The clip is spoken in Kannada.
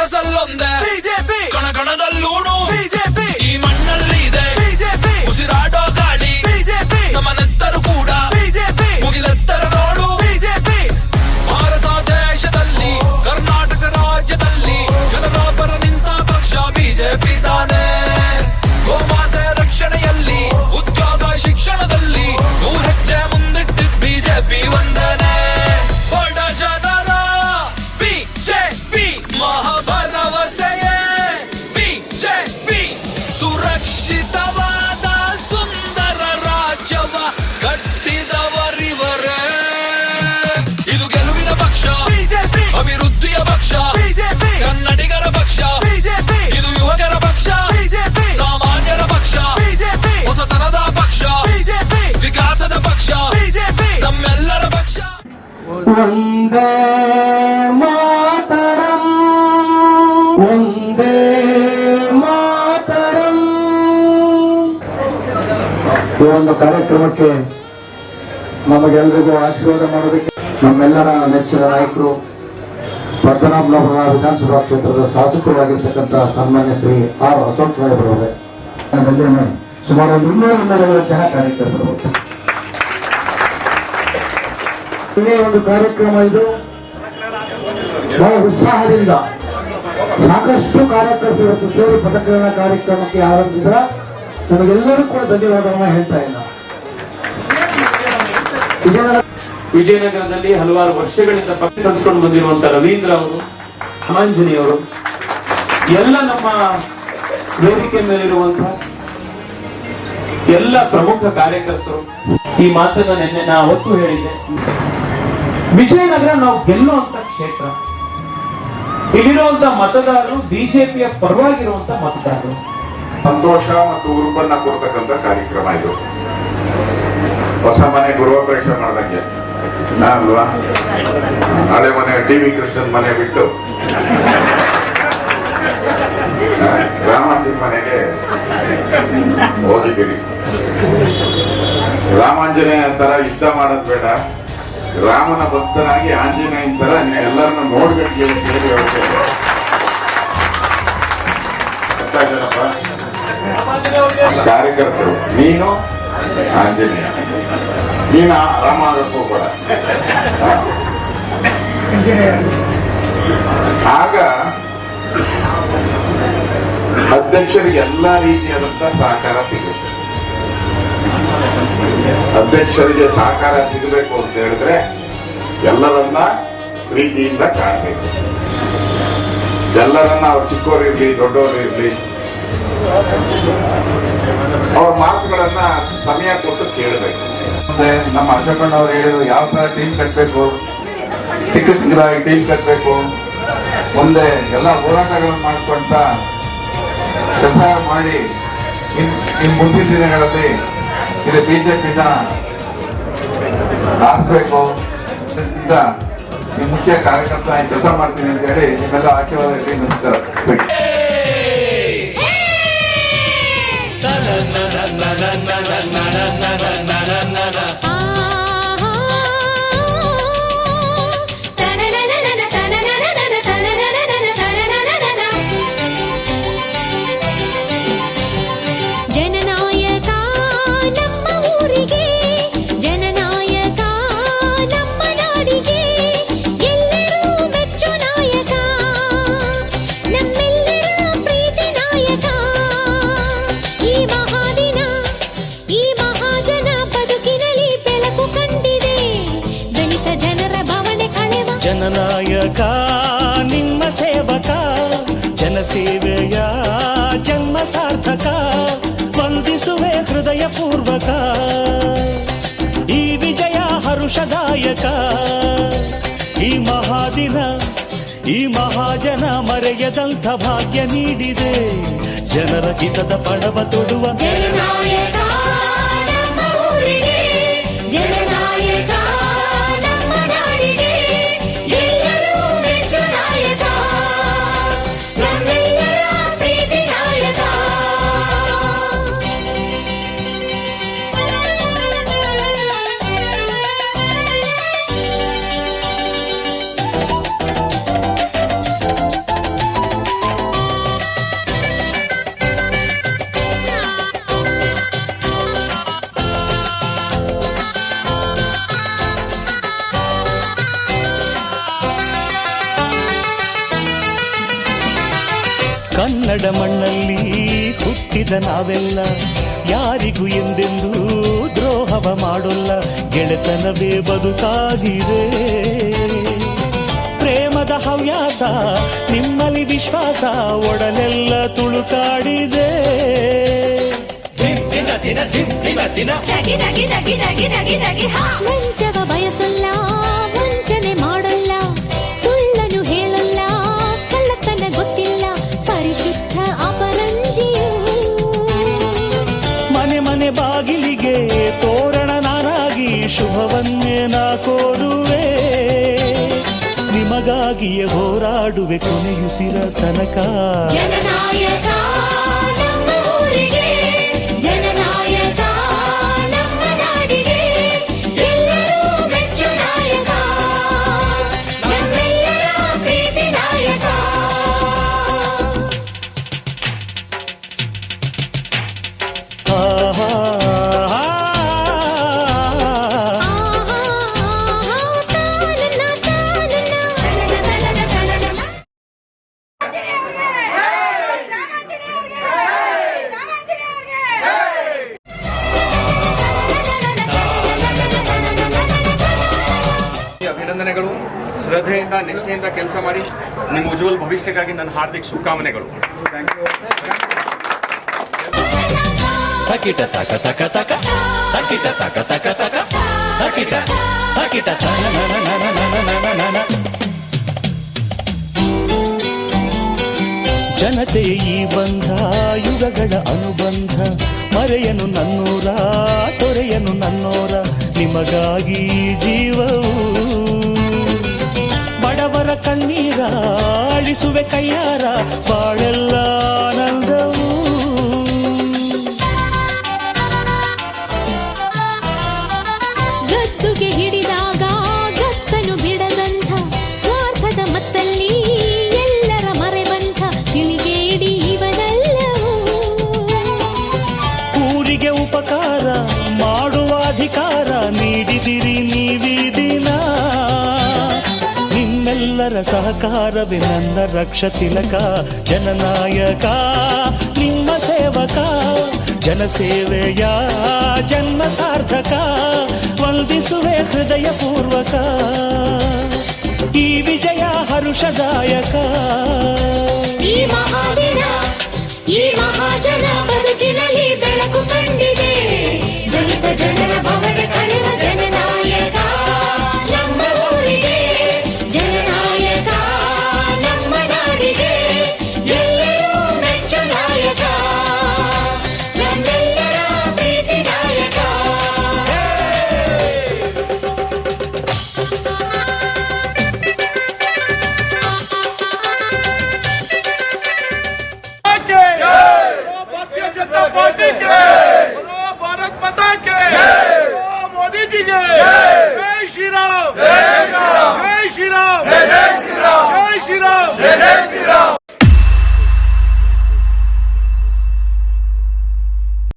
ಒಂದೇ ಬಿಜೆಪಿ ನಮ್ಮ ಮನಸ್ಸಲ್ಲೊಂದೇ ಬಿಜೆಪಿ ಕಣ ಒಂದೇ ಮಾತರಂ. ಒಂದೇ ಮಾತರಂ. ಈ ಒಂದು ಕಾರ್ಯಕ್ರಮಕ್ಕೆ ನಮಗೆಲ್ರಿಗೂ ಆಶೀರ್ವಾದ ಮಾಡೋದಕ್ಕೆ ನಮ್ಮೆಲ್ಲರ ನೆಚ್ಚಿನ ನಾಯಕರು ಪದ್ಮನಾಭನಗರ ವಿಧಾನಸಭಾ ಕ್ಷೇತ್ರದ ಶಾಸಕರಾಗಿರ್ತಕ್ಕಂಥ ಸನ್ಮಾನ್ಯ ಶ್ರೀ ಆರ್ ಅಶೋಕ್ ಸಾಹೇಬ್ರವರೇ ನಮ್ಮಲ್ಲಿ ಸುಮಾರು ಒಂದು ಇನ್ನೂರ ಇನ್ನೂರೈವತ್ತು ಜನ ಕಾರ್ಯಕರ್ತರು. ಇದೇ ಒಂದು ಕಾರ್ಯಕ್ರಮ ಇದು. ಬಹಳ ಉತ್ಸಾಹದಿಂದ ಸಾಕಷ್ಟು ಕಾರ್ಯಕರ್ತರು ಸೇರಿ ಪದಗ್ರಹಣ ಕಾರ್ಯಕ್ರಮಕ್ಕೆ ಆರಂಭಿಸಿದ್ರ. ನಮಗೆಲ್ಲರೂ ಕೂಡ ಧನ್ಯವಾದವನ್ನ ಹೇಳ್ತಾ ಇಲ್ಲ ವಿಜಯನಗರದಲ್ಲಿ ಹಲವಾರು ವರ್ಷಗಳಿಂದ ಪಕ್ಷ ಸಂಸ್ಕೊಂಡು ಬಂದಿರುವಂತ ರವೀಂದ್ರ ಅವರು ಅಮಾಂಜನಿಯವರು ಎಲ್ಲ ನಮ್ಮ ವೇದಿಕೆ ಮೇಲಿರುವಂತಹ ಎಲ್ಲ ಪ್ರಮುಖ ಕಾರ್ಯಕರ್ತರು, ಈ ಮಾತನ್ನ ನಿನ್ನೆ ನಾ ಒತ್ತು ಹೇಳಿದ್ದೆ. ವಿಜಯನಗರ ನಾವು ಗೆಲ್ಲುವಂತ ಕ್ಷೇತ್ರ. ಇಲ್ಲಿರುವಂತ ಮತದಾರರು ಬಿಜೆಪಿಯ ಪರವಾಗಿರುವಂತ ಮತದಾರರು. ಸಂತೋಷ ಮತ್ತು ಉರುಪನ್ನ ಕೊಡ್ತಕ್ಕಂಥ ಕಾರ್ಯಕ್ರಮ ಇದು. ಹೊಸ ಮನೆ ಗೃಹಪ್ರವೇಶ ಮಾಡ್ದಂಗೆ. ನಾ ಅಲ್ವಾ? ಹಳೆ ಮನೆ, ಟಿ ವಿ ಕೃಷ್ಣನ್ ಮನೆ ಬಿಟ್ಟು. ರಾಮಾಂಜನ್ ಮನೆಗೆ ಹೋಗಿದ್ದೀರಿ. ರಾಮಾಂಜನೇಯ ತರ ಯುದ್ಧ ಮಾಡೋದ್ ಬೇಡ. ರಾಮನ ಭಕ್ತನಾಗಿ ಆಂಜನೇಯನ್ ತರ ಎಲ್ಲರನ್ನ ನೋಡ್ಬೇಕು ಹೇಳಿ ಅವ್ರಿಗೆ. ಕಾರ್ಯಕರ್ತರು. ನೀನು ಆಂಜನೇಯ. ನೀನು ರಾಮ ಆಗಕ್ಕೆ ಆಗ ಅಧ್ಯಕ್ಷರಿಗೆ ಎಲ್ಲಾ ರೀತಿಯಾದಂತ ಸಹಕಾರ ಸಿಗುತ್ತೆ. ಅಧ್ಯಕ್ಷರಿಗೆ ಸಹಕಾರ ಸಿಗಬೇಕು ಅಂತ ಹೇಳಿದ್ರೆ ಎಲ್ಲರನ್ನ ಪ್ರೀತಿಯಿಂದ ಕಾಣಬೇಕು. ಎಲ್ಲರನ್ನ ಅವ್ರು ಚಿಕ್ಕವರಿರ್ಲಿ ದೊಡ್ಡವರಿರ್ಲಿ ಅವ್ರ ಮಾತುಗಳನ್ನ ಸಮಯ ಕೊಟ್ಟು ಕೇಳಬೇಕು. ಮತ್ತೆ ನಮ್ಮ ಅಶೋಕಣ್ಣ ಅವರು ಹೇಳಿದ್ರು, ಯಾವ ತರ ಟೀಮ್ ಕಟ್ಟಬೇಕು ಚಿಕ್ಕ ಚಿಕ್ಕದಾಗಿ ಟೀಮ್ ಕಟ್ಟಬೇಕು ಮುಂದೆ ಎಲ್ಲ ಹೋರಾಟಗಳನ್ನು ಮಾಡ್ಕೊಂತ ಕೆಲಸ ಮಾಡಿ ಇನ್ ಮುಂದಿನ ದಿನಗಳಲ್ಲಿ ಇದು ಬಿಜೆಪಿನ ಹಾಕ್ಸ್ಬೇಕು ಇಂದ ಈ ಮುಖ್ಯ ಕಾರ್ಯಕರ್ತ ಕೆಲಸ ಮಾಡ್ತೀನಿ ಅಂತ ಹೇಳಿ ನಿಮ್ಮೆಲ್ಲ ಆಶೀರ್ವಾದ ಇರಲಿ ನಮಸ್ಕಾರ ಮರೆಯದಂಥ ಭಾಗ್ಯ ನೀಡಿದೆ. ಜನರ ಹಿತದ ಪಡವ ತೊಡುವ ಕನ್ನಡ ಮಣ್ಣಲ್ಲಿ ಹುಟ್ಟಿದ ನಾವೆಲ್ಲ ಯಾರಿಗೂ ಎಂದೆಂದೂ ದ್ರೋಹವ ಮಾಡೋಲ್ಲ. ಗೆಳೆತನವೇ ಬದುಕಾಗಿದೆ. ಪ್ರೇಮದ ಹವ್ಯಾಸ ನಿಮ್ಮಲ್ಲಿ ವಿಶ್ವಾಸ ಒಡಲೆಲ್ಲ ತುಳುಕಾಡಿದೆ. ನಗಿ ಹೋರಾಡುವೆ ಕೊನೆಯುಸಿರ ತನಕ ಅಭಿನಂದನೆಗಳು ಶ್ರದ್ಧೆಯಿಂದ ನಿಷ್ಠೆಯಿಂದ ಕೆಲಸ ಮಾಡಿ ನಿಮ್ಮ ಉಜ್ವಲ್ ಭವಿಷ್ಯಕ್ಕಾಗಿ ನನ್ನ ಹಾರ್ದಿಕ ಶುಭಕಾಮನೆಗಳು. ಜನತೆ ತಕ ತಕ ತಕ ತಕಿಟ ತಕ ತಕ ತಕ ತಕಿಟ ತಕಿಟ ತನ ನನ ನನ ನನ ನನ ನನ. ಜನತೆಯ ಈ ಬಂಧ ಯುಗಗಳ ಅನುಬಂಧ. ಮರೆಯನು ನನ್ನೂರ ತೊರೆಯನು ನನ್ನೋರ. ನಿಮಗಾಗಿ ಜೀವವು ಬಡವರ ಕಣ್ಣೀರ ಅಳಿಸುವೆ ಕೈಯಾರ ಬಾಳೆಲ್ಲ ಆನಂದವು. ನಿಮ್ಮೆಲ್ಲರ ಸಹಕಾರವೇ ನನ್ನ ರಕ್ಷ ತಿಲಕ ಜನನಾಯಕ ನಿಮ್ಮ ಸೇವಕ ಜನಸೇವೆಯ ಜನ್ಮ ಸಾರ್ಥಕ ವಂದಿಸುವೆ ಹೃದಯ ಪೂರ್ವಕ ಈ ವಿಜಯ ಹರುಷದಾಯಕ